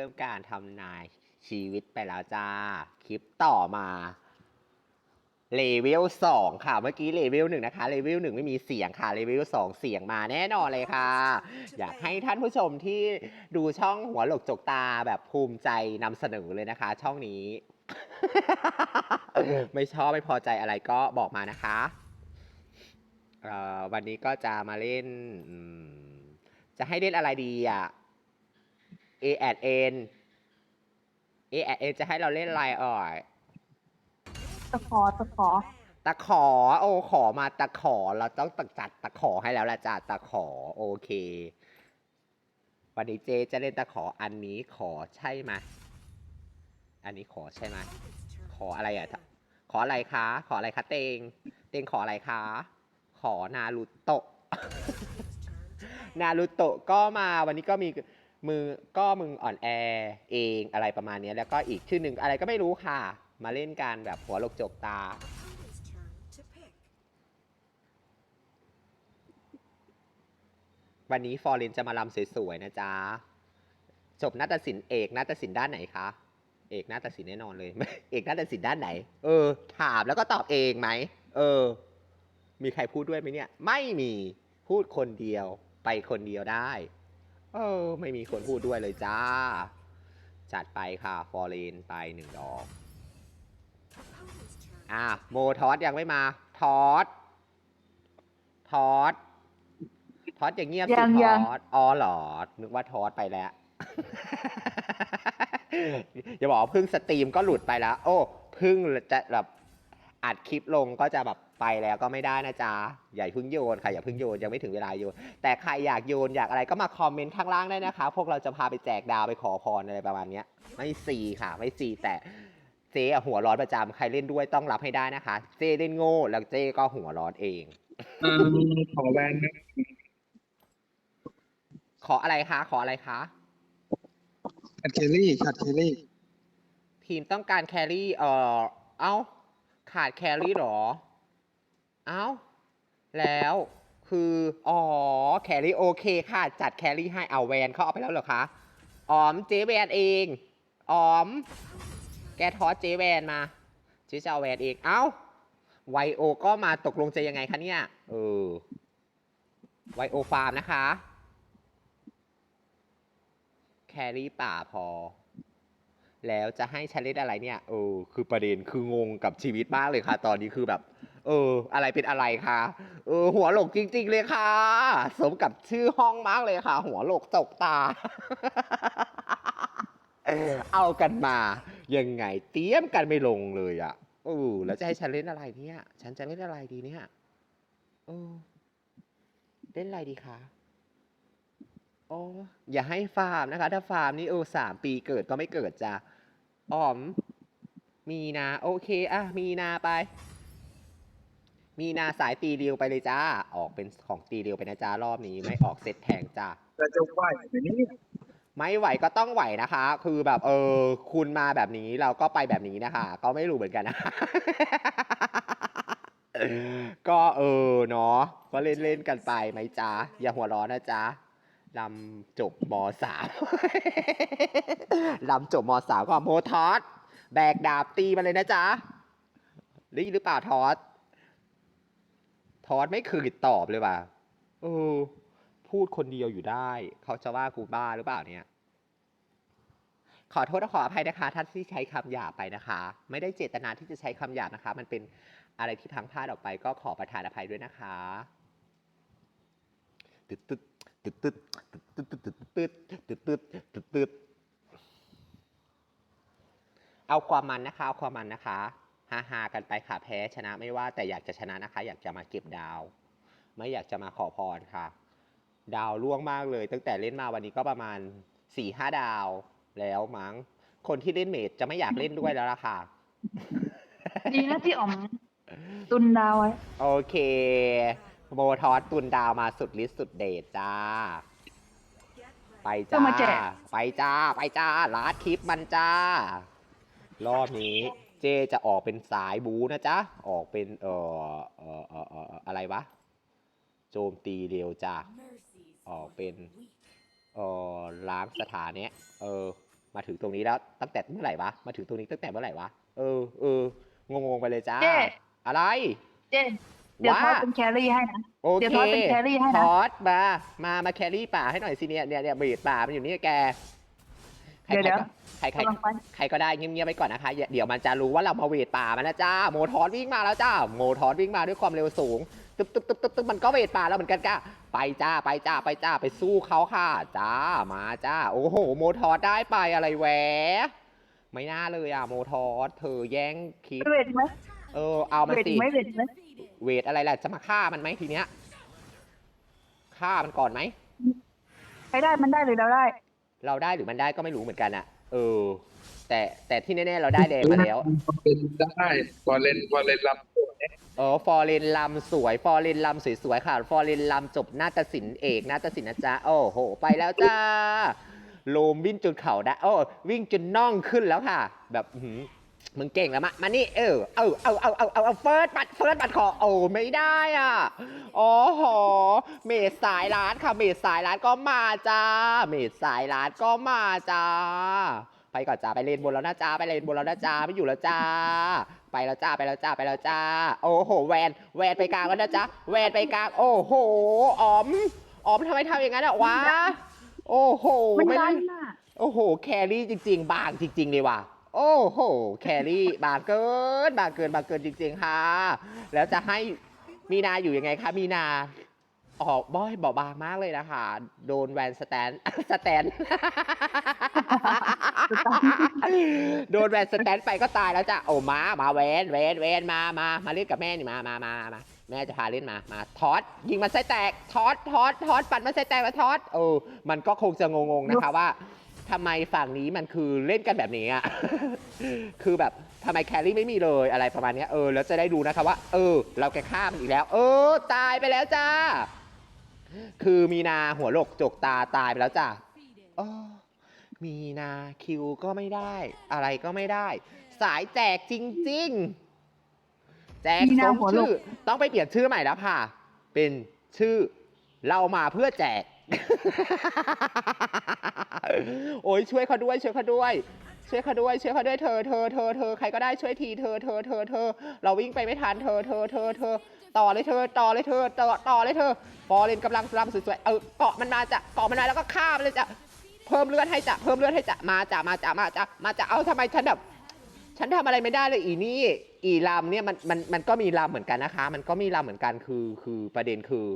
เริ่มการทำนายชีวิตไปแล้วจ้า คลิปต่อมาเลเวลสองค่ะ เมื่อกี้เลเวลหนึ่งนะคะเลเวลหนึ่งไม่มีเสียงค่ะเลเวลสองเสียงมาแน่นอนเลยค่ะ อยากให้ท่านผู้ชมที่ดูช่องหัวหลกจกตาแบบภูมิใจนำเสนอเลยนะคะ ช่องนี้ ไม่ชอบไม่พอใจอะไรก็บอกมานะคะวันนี้ก็จะมาเล่น จะให้เล่นอะไรดีอะ A at N A at N จะให้เราเล่นอะไรเอ่อย ตะขอตะขอตะขอ โอ้ขอมาตะขอ เราต้องตักจัดตะขอให้แล้วละจ้ะตะขอ โอเค วันนี้เจจะเล่นตะขออันนี้ขอใช่ไหมอันนี้ขอใช่ไหมขออะไรอะ ขออะไรคะ ขออะไรคะเตง เตงขออะไรคะ ขอนารูโตะ นารูโตะก็มาวันนี้ก็มี มือก็มึงอ่อนแอเองอะไรประมาณเนี้ยแล้วก็อีกชื่อหนึ่งอะไรก็ไม่รู้ค่ะ มาเล่นกันแบบหัวลกจกตา วันนี้ฟอร์เรนจะมาลำสวยๆนะจ๊ะ จบนาฏศิลป์เอกนาฏศิลป์ด้านไหนคะ เอกนาฏศิลป์แน่นอนเลย เอกนาฏศิลป์ด้านไหน เออ ถามแล้วก็ตอบเองไหม เออ มีใครพูดด้วยไหมเนี่ย ไม่มี พูดคนเดียว ไปคนเดียวได้ ออ ไม่มีคนพูดด้วยเลยจ้า จัดไปค่ะ ฟอร์เรนไปหนึ่งดอก Opponent's turn. อะ โมทอสยังไม่มา ทอสทอสทอสอย่างเงียบสิยังทยังอสอ๋อเหรอ นึกว่าทอสไปแล้ว อย่าบอกว่าเพิ่งสตรีมก็หลุดไปแล้ว โอ้เพิ่งจะแบบอัดคลิปลงก็จะแบบ ไปแล้วก็ไม่ได้นะจ๊ะอย่าเพิ่งโยนค่ะอย่าเพิ่งโยนยังไม่ถึงเวลาโยน แต่ใครอยากโยนอยากอะไรก็มาคอมเมนต์ข้างล่างได้นะคะ พวกเราจะพาไปแจกดาวไปขอพรอะไรประมาณเนี้ยไม่ซีค่ะ ไม่ซีแต่เจ๊อะหัวร้อนประจำใครเล่นด้วยต้องรับให้ได้นะคะ เจ๊เล่นโง่แล้วเจ๊ก็หัวร้อนเองอืมขอแวนนะขออะไรคะ ขออะไรคะขัดเคลลี่ขัดเคลลี่ ทีมต้องการแครี่เอ่อ เอ้า ขาดแครี่เหรอ เอ้า แล้วคือ อ๋อ แครี่โอเคค่ะ จัดแครี่ให้เอาแวนเขาเอาไปแล้วเหรอคะ อ๋อมเจแวนเอง อ๋อม แกทอสเจแวนมาเจจะเอาแวนเอง เอ้า ไวโอก็มาตกลงจะยังไงคะเนี่ย เออ ไวโอฟาร์มนะคะ แครี่ป่าพอ แล้วจะให้ฉันเล่นอะไรเนี่ย เออ คือประเด็นคืองงกับชีวิตมากเลยค่ะ ตอนนี้คือแบบ เออ อะไรเป็นอะไรคะเออ หัวโหลกจริง ๆ เลยค่ะ สมกับชื่อห้องมากเลยค่ะ หัวโหลกตกตา เอากันมา ยังไง เตรียมกันไม่ลงเลยอะ่ะเออแล้วจะให้ฉันเล่นอะไรเนี่ย ฉันจะเล่นอะไรดีเนี่ยเออเล่นอะไรดีคะโอ้อย่าให้ฟาร์มนะคะ ถ้าฟาร์มนี่เออสามปีเกิดก็ไม่เกิดจ้ะอ๋อม มีนา โอเค อะ มีนาไป มีนาสายตีเรียวไปเลยจ้า ออกเป็นของตีเรียวไปนะจ้ารอบนี้ไม่ออกเซตแทงจ้าเราจะไหวไหมเนี่ย ไม่ไหวก็ต้องไหวนะคะ คือแบบเออคุณมาแบบนี้เราก็ไปแบบนี้นะคะ ก็ไม่รู้เหมือนกันนะ ก็เออเนาะก็เล่นเล่นๆกันไปไหมจ๊ะอย่าหัวร้อนนะจ๊ะลำจบมสาม ลำจบมสามก็โมทอสแบกดาบตีมาเลยนะจ๊ะได้ยินหรือเปล่าทอส ทอสไม่เคยตอบเลยว่ะเออ พูดคนเดียวอยู่ได้ เขาจะว่ากูบ้าหรือเปล่าเนี่ย ขอโทษและขออภัยนะคะท่านที่ใช้คำหยาบไปนะคะ ไม่ได้เจตนาที่จะใช้คำหยาบนะคะ มันเป็นอะไรที่พังพลาดออกไป ก็ขอประทานอภัยด้วยนะคะตึ๊ดตึ๊ดตึ๊ดตึ๊ดตึ๊ดตึ๊ดตึ๊ดตึ๊ดตึ๊ดตึ๊ดตึ๊ดตึ๊ดเอาความมันนะคะเอาความมันนะคะ ฮาฮาๆกันไปค่ะแพ้ชนะไม่ว่าแต่อยากจะชนะนะคะ อยากจะมาเก็บดาว ไม่อยากจะมาขอพรค่ะ ดาวล่วงมากเลย ตั้งแต่เล่นมาวันนี้ก็ประมาณสี่ห้าดาวแล้วมั้ง คนที่เล่นเมดจะไม่อยากเล่นด้วยแล้วล่ะค่ะ ดีนะที่อ๋อม ตุนดาวไว้โอเคโมทอสตุนดาวมาสุดฤทธิ์สุดเดชจ้า ไปก็จ้ามาแจกไปจ้า ไปจ้า ลาดคลิปมันจ้า รอบนี้ เจจะออกเป็นสายบูนะจ๊ะ ออกเป็นเอ่อเอ่อเอ่อเอ่ออะไรวะ โจมตีเร็วจ้า Mercies Oh, for Ben. the weak. เออล้างสถานเนี้ยเออมมาถึงตรงนี้แล้วตั้งแต่เมื่อไหร่วะ มาถึงตรงนี้ตั้งแต่เมื่อไหร่วะ เออเอองงงๆไปเลยจ้า เจ๊ อะไร เจ๊เดี๋ยวว่าทอดเป็นแครี่ให้นะ โอเดี๋ยวเคทอดเป็นแครี่ให้ทนะอดมา มา มาแครี่ป่าให้หน่อยสิเนี่ยเนี่ยเนี่ยเบีดป่ามันอยู่นี่แก ใครเดี๋ยวใครก็ใครใครกำลังไปใครก็ได้เงียบๆไปก่อนนะคะอย่าเดี๋ยวมันจะรู้ว่าเรามาเวทป่ามันนะจ้าโมทอสวิ่งมาแล้วจ้าโมทอสวิ่งมาด้วยความเร็วสูงตึ๊บตึ๊บตึ๊บตึ๊บตึ๊บมันก็เวทป่าแล้วเหมือนกันจ้าไปจ้าไปจ้าไปจ้าไปสู้เขาค่ะจ้ามาจ้า โอ้โห โมทอสได้ไปอะไรแหวะไม่น่าเลยอะโมทอสเธอแย่งคลิปเวทไหมเออเอามาเวทสิไหมเวทไหมเวทอะไรล่ะจะมาฆ่ามันไหมทีเนี้ยฆ่ามันก่อนไหมใครได้มันได้หรือเราได้ เราได้หรือมันได้ก็ไม่รู้เหมือนกันอะเออ แต่แต่ที่แน่ๆเราได้แดงมาแล้วเป็นได้บอลเลนบอลเลนลำตัวเนี่ยเออฟอร์เรนลำสวย ฟอร์เรนลำสวยๆค่ะ ฟอร์เรนลำจบนาฏศิลป์เอกนาฏศิลป์นะจ๊ะโอ้โห ไปแล้วจ้าโลมวิ่งจนเข่าได้โอ้วิ่งจนน่องขึ้นแล้วค่ะ แบบอื้อหือ มึงเก่งแล้วมะมานี่เออเอาเอาเอาเอาเอาเอาเฟิร์สบัตเฟิร์สบัตขอโอ้ไม่ได้อะโอ้โหเมดสายร้านค่ะเมดสายร้านก็มาจ้าเมดสายร้านก็มาจ้าไปก่อนจ้าไปเลนบนแล้วนะจ้าไปเลนบนแล้วนะจ้าไม่อยู่แล้วจ้า ไปแล้วจ้าไปแล้วจ้าไปแล้วจ้า โอ้โหแวนแวนไปกลางแล้วนะจ๊ะแวนไปกลาง โอ้โหอ๋อมอ๋อมทำไมทำอย่างนั้นอะวะโอ้โหมันไม่ดัได้นน่ะโอ้โหแครี่จริง ๆ บางจริง ๆ เลยว่ะ โอ้โห แครี่บาเกิน บาเกิน บาเกินจริงๆค่ะ แล้วจะให้มีนาอยู่ยังไงคะมีนาออกบอยเบาบางมากเลยนะคะ โดนแวนสแตนสแตน โดนแวนสแตนไปก็ตายแล้วจ้ะโอ้มามาแวนแวนแวนมามามาเล่นกับแม่นี่มามามามาแม่จะพาเล่นมามาทอดยิงมันไส้แตกทอดทอดทอดปัดมันไส้แตกแล้วทอดเออมันก็คงจะงงๆนะคะว่า ทำไมฝั่งนี้มันคือเล่นกันแบบนี้อะ คือแบบทำไมแครี่ไม่มีเลยอะไรประมาณเนี้ยเออแล้วจะได้ดูนะคะว่า เออ เราแกฆ่ามันอีกแล้ว เออ ตายไปแล้วจ้า คือมีนาหัวโลกจกตาตายไปแล้วจ้าโอ้มีนาคิวก็ไม่ได้ อะไรก็ไม่ได้ สายแจกจริง ๆ แจกมีสนามหัวโลกชื่อ ต้องไปเปลี่ยนชื่อใหม่แล้วค่ะ เป็นชื่อเรามาเพื่อแจก โอ้ยช่วยเขาด้วยช่วยเขาด้วย ช่วยเขาด้วยช่วยเขาด้วยเธอเธอเธอเธอใครก็ได้ช่วยทีเธอเธอเธอเธอ เราวิ่งไปไม่ทันเธอเธอเธอเธอต่อเลยเธอต่อเลยเธอต่อต่อเลยเธอฟอร์เรนกำลังรำสวยๆเออเกาะมันมาจะเกาะมันมาแล้วก็ฆ่ามันเลยจ้ะเพิ่มเลือดให้จ้ะเพิ่มเลือดให้จ้ะมาจ้ะมาจ้ะมาจ้ะมาจ้ะเอาทำไมฉันแบบฉันทำอะไรไม่ได้เลยอีนี่อีลำเนี่ยมันมันมันก็มีลำเหมือนกันนะคะ มันก็มีลำเหมือนกันคือคือประเด็นคือ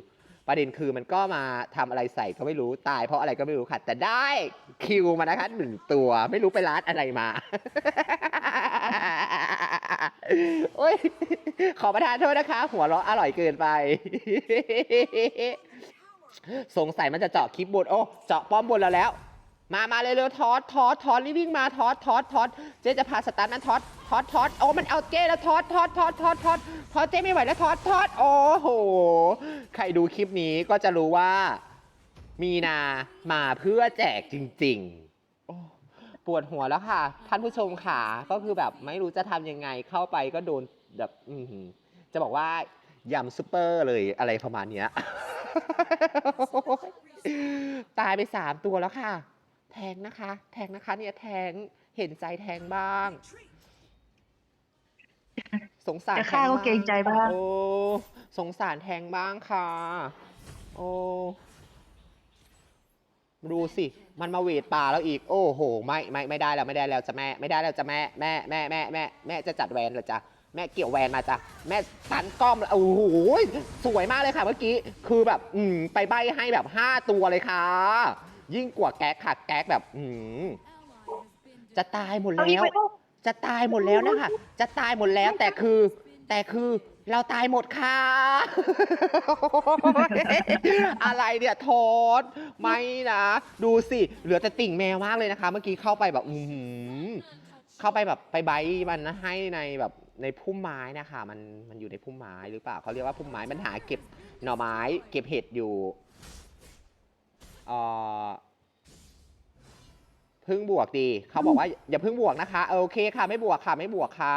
ประเด็นคือมันก็มาทำอะไรใส่ก็ไม่รู้ตายเพราะอะไรก็ไม่รู้ค่ะ แต่ได้คิวมานะคะหนึ่งตัวไม่รู้ไปร้านอะไรมาโอ้ยขอประทานโทษนะคะ หัวเราะอร่อยเกินไป สงสัยมันจะเจาะคลิปบนโอ้เจาะป้อมบนเราแล้ว มา มาเลยเร็วทอดทอดทอดรีบวิ่งมาทอดทอดทอดเจ๊จะพาสตาร์ทนั้นทอดทอดทอดโอ้มันเอาเจ๊แล้วทอดทอดทอดทอดทอดทอดเจ๊ไม่ไหวแล้วทอดทอดโอ้โห ใครดูคลิปนี้ก็จะรู้ว่า มีนามาเพื่อแจกจริงๆโอ้ปวดหัวแล้วค่ะ ท่านผู้ชมขาก็คือแบบไม่รู้จะทำยังไงเข้าไปก็โดนแบบจะบอกว่ายำซูเปอร์เลยอะไรประมาณเนี้ย ตายไปสามตัวแล้วค่ะ แทงนะคะ แทงนะคะ เนี่ยแทงเห็นใจแทงบ้าง สงสารจะฆ่าแทก็เกรงใจบ้างโอ้สงสารแทงบ้างค่ะ โอ้ดูสิมันมาเวทป่าแล้วอีก โอ้โห ไม่ไม่ไม่ได้แล้วไม่ได้แล้วจะแม่ไม่ได้แล้วจะแม่แม่แม่แม่แม่แม่จะจัดแวนเหรอจ๊ะแม่เกี่ยวแวนมาจ้ะแม่ตันกล้อมแล้วโอ้โหสวยมากเลยค่ะเมื่อกี้ คือแบบ อืมไปใบให้แบบห้าตัวเลยค่ะ ยิ่งกว่าแก๊กค่ะแก๊กแบบอืมจะตายหมดเอาอีกแล้วไปลูกจะตายหมดแล้วนะคะ จะตายหมดแล้วแต่คือ แต่คือเราตายหมดค่ะ อะไรเนี่ยโทษไม่นะ ดูสิ เหลือแต่ติ่งแมวมากเลยนะคะ เมื่อกี้เข้าไปแบบอือหือเข้าไปแบบไปใบมันนะให้ในแบบในพุ่มไม้นะคะ มันมันอยู่ในพุ่มไม้หรือเปล่าเขาเรียกว่าพุ่มไม้มันหาเก็บหน่อไม้ เก็บเห็ดอยู่ เพึ่งบวกดีเขาบอกว่าอย่าพึ่งบวกนะคะโอเคค่ะ ไม่บวกค่ะไม่บวกค่ะ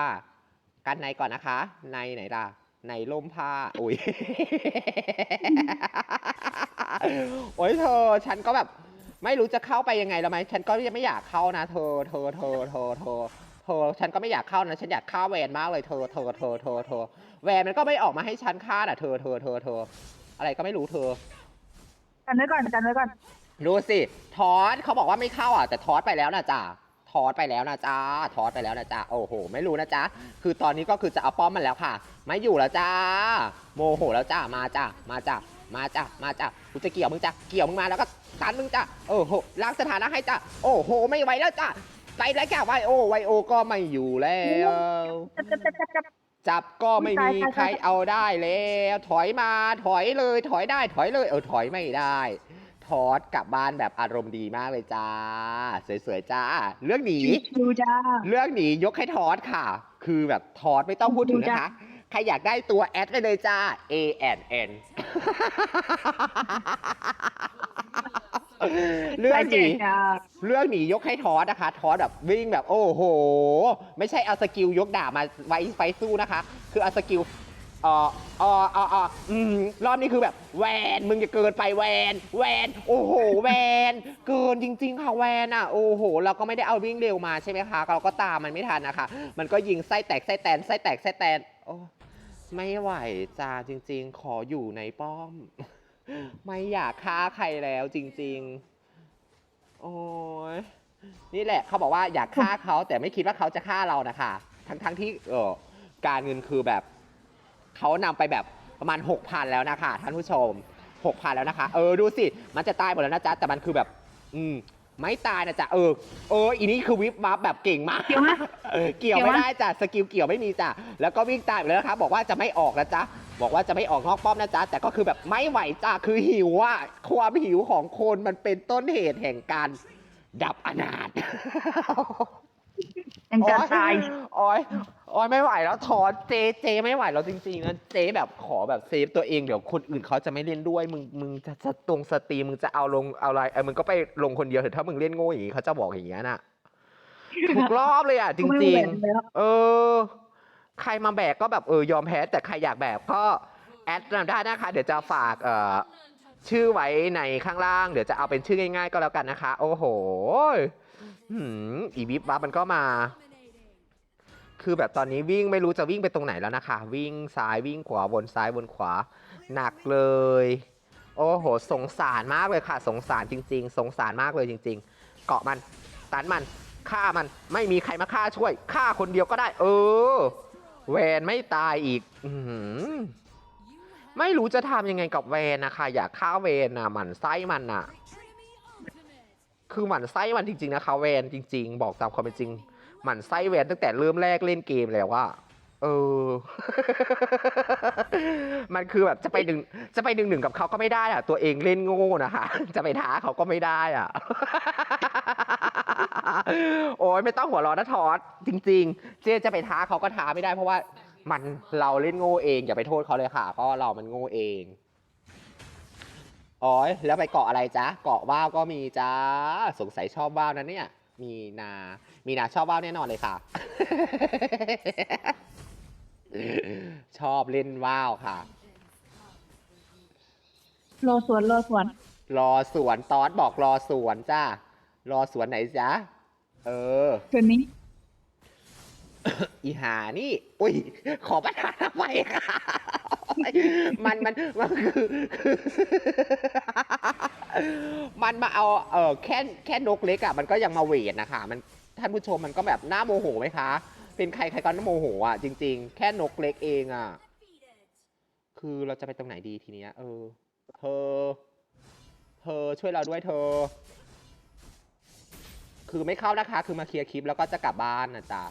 กันในก่อนนะคะ ในไหนล่ะในร่มผ้าอุ้ยโอ้ยเธอ ฉันก็แบบ ไม่รู้จะเข้าไปยังไงแล้วไหมฉันก็ยังไม่อยากเข้านะ เธอเธอเธอเธอเธอเธอฉันก็ไม่อยากเข้านะฉันอยากฆ่าแวนมากเลยเธอเธอเธอเธอเธอแวนมันก็ไม่ออกมาให้ฉันฆ่าน่ะเธอเธอเธอเธออะไรก็ไม่รู้เธอ กันไว้ก่อนกันไว้ก่อนดูสิทอสเขาบอกว่าไม่เข้าอะแต่ทอสไปแล้วนะจ๊ะทอสไปแล้วนะจ๊ะทอสไปแล้วนะจ๊ะโอ้โห ไม่รู้นะจ๊ะคือตอนนี้ก็คือจะเอาป้อมมันแล้วค่ะ ไม่อยู่แล้วจ้าโมโหแล้วจ้ามาจ้ามาจ้ามาจ้ามาจ้ากูจะเกี่ยวมึงจ้าเกี่ยวมึงมาแล้วก็ตันมึงจ้าโอ้โหล้างสถานะให้จ้าโอ้โห ไม่ไหวแล้วจ้าไปแล้วจ้าไวโอไวโอก็ไม่อยู่แล้ว จับจับจับจับจับจับก็ไม่มีตายตายใครตายเอาได้แล้ว ถอยมาถอยเลย ถอยได้ถอยเลย เออถอยไม่ได้ ทอดกลับบ้านแบบอารมณ์ดีมากเลยจ้า สวยๆจ้า เรื่องหนี ดูจ้า เรื่องหนียกให้ทอดค่ะ คือแบบทอดไม่ต้องพูดถึงดูนะจ้ะคะ ใครอยากได้ตัวแอดไปเลยจ้า A N N เรื่องหนี จ้า เรื่องหนียกให้ทอสนะคะ ทอสแบบวิ่งแบบโอ้โห ไม่ใช่เอาสกิลยกดาบมาไว้ไฟสู้นะคะ คือเอาสกิลอ่ออ่ออ่ออ่ออืมรอบนี้คือแบบ แวนมึงจะเกินไปแวนแวนโอ้โหแวนเกินจริง ๆ ค่ะแวนอะโอ้โห เราก็ไม่ได้เอาวิ่งเร็วมาใช่ไหมคะเราก็ตามมันไม่ทันนะคะ มันก็ยิงไส้แตกไส้แตนไส้แตกไส้แตนโอ้ไม่ไหวจ้าจริง ๆ ขออยู่ในป้อม ไม่อยากฆ่าใครแล้วจริง ๆ โอ้ยนี่แหละเขาบอกว่าอยากฆ่าเขาแต่ไม่คิดว่าเขาจะฆ่าเรานะคะทั้งทั้งที่เออการเงินคือแบบเขานำไปแบบประมาณ 6,000 แล้วนะคะท่านผู้ชม 6,000 แล้วนะคะ เออดูสิ มันจะตายหมดแล้วนะจ๊ะ แต่มันคือแบบ อืม ไม่ตายนะจ๊ะ เออ เออ อีนี่คือวิบวับแบบเก่งมาก เกี่ยวไหม เออเกี่ยวเกี่ยวไม่ไหมได้จ้ะ สกิลเกี่ยวไม่มีจ้ะ แล้วก็วิ่งตามไปแล้วนะคะ บอกว่าจะไม่ออกนะจ๊ะ บอกว่าจะไม่ออกนอกป้อมนะจ๊ะ แต่ก็คือแบบไม่ไหวจ้ะคือหิวอะความหิวของคนมันเป็นต้นเหตุแห่งการดับอนาถยังจะตายโอ้ยโอ้ยไม่ไหวแล้วถอนเจเจไม่ไหวแล้วจริงๆนะเจแบบขอแบบเซฟตัวเองเดี๋ยวคนอื่นเขาจะไม่เล่นด้วย มึงมึงจะจะตรงสตรีมมึงจะเอาลงเอาอะไรเออมึงก็ไปลงคนเดียวเถอะถ้ามึงเล่นโง่อย่างนี้เขาจะบอกอย่างนี้ยน่ะทุกรอบเลยอะจริง ๆ เออ ใครมาแบกก็แบบเออยอมแพ้แต่ใครอยากแบกก็แอดมาได้นะคะ เดี๋ยวจะฝากเอ่อชื่อไว้ในข้างล่าง เดี๋ยวจะเอาเป็นชื่อง่ายๆก็แล้วกันนะคะ โอ้โหหืมอีวิบวับมันก็มา คือแบบตอนนี้วิ่งไม่รู้จะวิ่งไปตรงไหนแล้วนะคะ วิ่งซ้ายวิ่งขวาวนซ้ายวนขวา หนักเลย โอ้โห สงสารมากเลยค่ะ สงสารจริง ๆ สงสารมากเลยจริง ๆ เกาะมัน ตันมันฆ่ามันไม่มีใครมาฆ่าช่วยฆ่าคนเดียวก็ได้ เออ แวนไม่ตายอีกอไม่รู้จะทำยังไงกับแวนนะคะอยากฆ่าแวนนะหมั่นไส้มันน่ะคือหมั่นไส้มันจริง ๆนะคะแวนจริง ๆ บอกตามความเป็นจริงหมั่นไส้แวนตั้งแต่เริ่มแรกเล่นเกมแล้วว่าเออ มันคือแบบจะไปดึงจะไปดึงหนึ่งกับเขาก็ไม่ได้อะตัวเองเล่นโง่นะคะ จะไปท้าเขาก็ไม่ได้อะ โอ้ยไม่ต้องหัวเร้อนนะทอดจริง ๆ เจ๊จะไปท้าเขาก็ท้าไม่ได้เพราะว่ามันเราเล่นโง่เองอย่าไปโทษเขาเลยค่ะ เพราะว่าเรามันโง่เองอ๋อยแล้วไปเกาะอะไรจ๊ะ เกาะว่าวก็มีจ้าสงสัยชอบว่าวนั้นเนี่ย มีนา มีนาชอบว่าวแน่นอนเลยค่ะ ชอบเล่นว่าวค่ะ รอสวนรอสวน รอสวนตอสบอกรอสวนจ้ารอสวนไหนจ๊ะ เออคืนนี้อีหานี่ อุ้ย ขอประทานทำไมค่ะ มันมันมันคือคือ มันมาเอา เออแค่แค่นกเล็กอะมันก็ยังมาเวทนะคะ มันท่านผู้ชมมันก็แบบน่าโมโหไหมคะ เป็นใครใครก็น่าโมโหอะจริง ๆ แค่นกเล็กเองอะคือเราจะไปตรงไหนดีทีเนี้ย เออ เธอ เธอช่วยเราด้วยเธอ คือไม่เข้านะคะ คือมาเคลียร์คลิปแล้วก็จะกลับบ้านนะจ๊ะ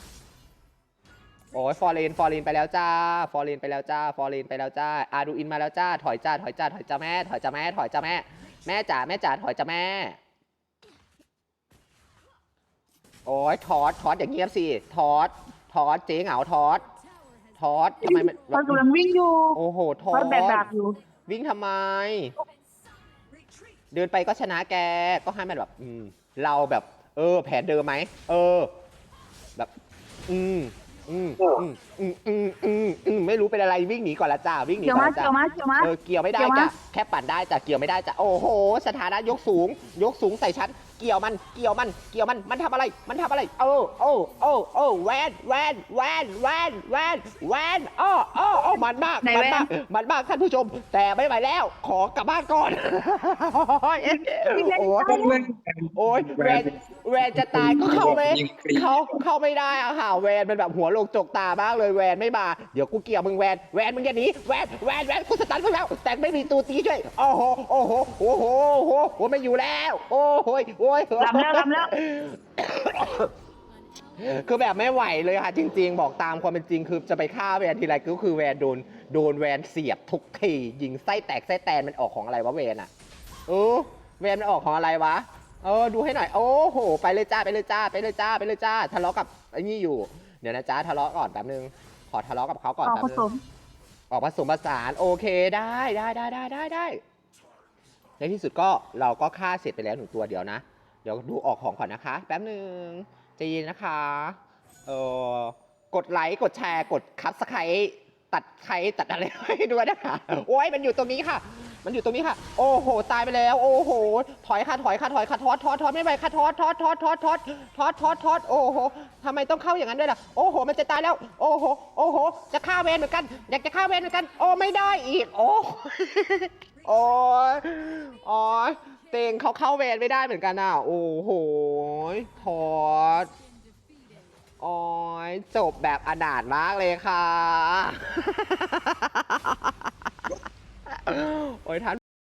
โอ้ยฟอร์เรนฟอร์เรนไปแล้วจ้า ฟอร์เรนไปแล้วจ้า ฟอร์เรนไปแล้วจ้าอาดูอินมาแล้วจ้า ถอยจ้า ถอยจ้า ถอยจ้าแม่ ถอยจ้าแม่ ถอยจ้าแม่ แม่จ๋า แม่จ๋า ถอยจ้าแม่ โอ้ยทอดทอดอย่างเงียบสิ ทอดทอดเจ๊เหงาทอดทอดทำไมมันตอนกำลังวิ่งอยู่ โอ้โห ทอตอดนแบกดาบอยู่ วิ่งทำไม เดินไปก็ชนะแก ก็ให้มันแบบอืมเราแบบ เออ แผนเดิมไหม เออ แบบ อืมอืมอืมอืมอืมอืมอืมไม่รู้เป็นอะไรวิ่งหนีก่อนละจ้าวิ่งหนีเกี่ยวก่อมานละจ้าเกี่ยวมาเกี่ยวมา เออเกี่ยวไม่ได้เกี่ยวมาจ้ะแค่ปั่นได้จ้ะเกี่ยวไม่ได้จ้ะโอ้โห สถานะยกสูง ยกสูงใส่ฉันเกี่ยวมันเกี่ยวมันเกี่ยวมันมันทำอะไรมันทำอะไรโอ้โอ้โอ้โอ้แวนแวนแวนแวนแวนแวนอ้ออ้ออ้อมันมากไหนมันแวนมากมันมากท่านผู้ชม แต่ไม่ไหวแล้ว ขอกลับบ้านก่อน โอ้ย โอ้ยเล่นโอ้ยแวน แวนจะตายก็เข้าไม่ยิงฟรีเข้าเข้าไม่ได้อะค่ะ แวนมันแบบหัวโลงจกตามากเลยแวนไม่มา เดี๋ยวกูเกี่ยวมึงแวนแวนมึงอย่าหนีแวนแวนแวนกูสตันมึงแล้วแต่ไม่มีตัวตีช่วยโอ้โหโอ้โหโอ้โหโอ้โหโอ้ไม่อยู่แล้ว โอ้โหโอ้ยลำแล้วลำแล้วคือแบบไม่ไหวเลยค่ะ จริง ๆ บอกตามความเป็นจริงคือจะไปฆ่าแวนทีไรก็คือแวนโดนโดนแวนเสียบทุกทียิงไส้แตกไส้แตนมันออกของอะไรวะแวนอะเออแวนมันออกของอะไรวะ เออดูให้หน่อยโอ้โห ไปเลยจ้าไปเลยจ้าไปเลยจ้าไปเลยจ้าทะเลาะกับไอ้นี่อยู่เดี๋ยวนะจ้าทะเลาะก่อนแป๊บนึงขอทะเลาะกับเขาก่อนออกแป๊บผนึสงมออกผสมผสานโอเคได้ได้ได้ได้ได้ได้ในที่สุดก็เราก็ฆ่าเสร็จไปแล้วหนึ่งตัวเดียวนะ เดี๋ยวดูออกของก่อนนะคะ แป๊บหนึ่งใจเย็นนะคะเออกดไลค์กดแชร์กดคับสไครตัดใครตัดอะไรให้ด้วยนะคะโอ้ยมันอยู่ตรงนี้ค่ะ มันอยู่ตรงนี้ค่ะ โอ้โห ตายไปแล้ว โอ้โห ถอยค่ะถอยค่ะถอยค่ะทอดทอดทอดไม่ไหวค่ะทอดทอดทอดทอดทอดทอดทอดทอดโอ้โหทำไมต้องเข้าอย่างนั้นด้วยล่ะ โอ้โห มันจะตายแล้ว โอ้โห โอ้โห จะฆ่าเวนเหมือนกัน อยากจะฆ่าเวนเหมือนกัน โอ้ไม่ได้อีก โอ้โอ้ยโอ้ยเตงเขาเข้าเวนไม่ได้เหมือนกันอะ โอ้โห ทอดโอ้ยจบแบบอนาถมากเลยค่ะ โอ้ยท่าน